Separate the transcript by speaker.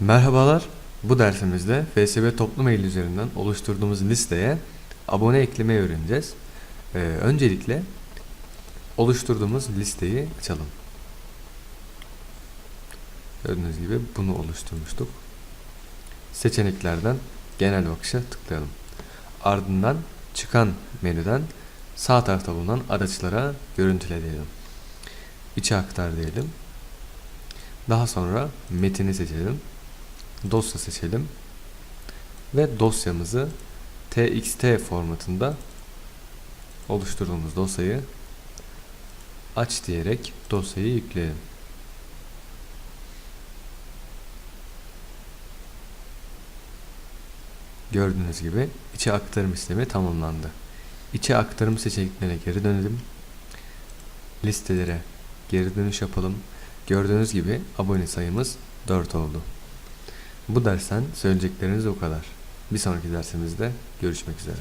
Speaker 1: Merhabalar. Bu dersimizde FSB toplum mail üzerinden oluşturduğumuz listeye abone eklemeyi öğreneceğiz. Ee, öncelikle oluşturduğumuz listeyi açalım. Gördüğünüz gibi bunu oluşturmuştuk. Seçeneklerden genel bakışa tıklayalım. Ardından çıkan menüden sağ tarafta bulunan araçlara görüntüle diyelim. İçe aktar diyelim. Daha sonra metini seçelim. Dosya seçelim. Ve dosyamızı txt formatında oluşturduğumuz dosyayı aç diyerek dosyayı yükleyelim. Gördüğünüz gibi içe aktarım işlemi tamamlandı. İçe aktarım seçeneklerine geri dönelim. Listelere geri dönüş yapalım. Gördüğünüz gibi abone sayımız 4 oldu. Bu dersten söyleyecekleriniz o kadar. Bir sonraki dersimizde görüşmek üzere.